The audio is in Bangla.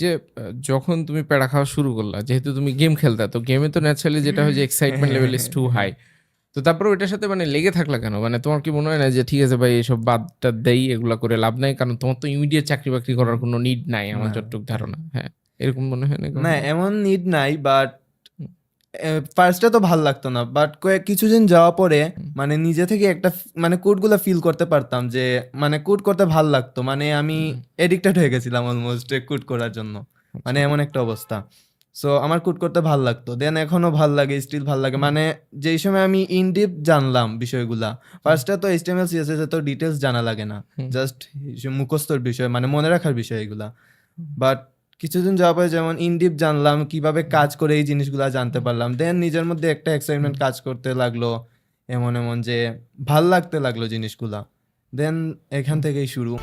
যে যখন তুমি প্যাড়া খাওয়া শুরু করলা যেহেতু তুমি গেম খেলতা তো গেমে তো ন্যাচারালি যেটা হয় যে excitement level is too high তো তারপরে ওইটার সাথে মানে লেগে থাকলা কেন? মানে তোমার কি মনে হয় না যে ঠিক আছে ভাই এসব বাদটা দেই এগুলো করে লাভ নাই কারণ তোমার তো ইমিডিয়েট চাকরি বাকরি করার কোনো নিড নাই আমার। যতটুকু ধারণা। হ্যাঁ এরকম মনে হয় না না এমন নিড নাই বাট ফার্স্টে তো ভালো লাগতো না বাট কয়েক কিছুদিন যাওয়া পরে মানে নিজে থেকে একটা মানে কোডগুলো ফিল করতে পারতাম যে মানে কোড করতে ভালো লাগতো মানে আমি এডিক্টেড হয়ে গেছিলাম অলমোস্ট কোড করার জন্য মানে এমন একটা অবস্থা। সো আমার কোড করতে ভালো লাগতো দেন এখনও ভালো লাগে স্টিল ভালো লাগে মানে যেই সময় আমি ইনডিপ জানলাম বিষয়গুলা ফার্স্টে তো এইচটিএমএল সিএসএস এত ডিটেলস জানা লাগে না। জাস্ট মুখস্থর বিষয় মানে মনে রাখার বিষয় এগুলা। বাট কিছুদিন যাওয়ার পরে যেমন ইনডিপ জানলাম, কীভাবে কাজ করে এই জিনিসগুলো জানতে পারলাম। দেন নিজের মধ্যে একটা এক্সাইটমেন্ট কাজ করতে লাগল, এমন এমন যে ভালো লাগতে লাগল জিনিসগুলা। দেন এখান থেকেই শুরু।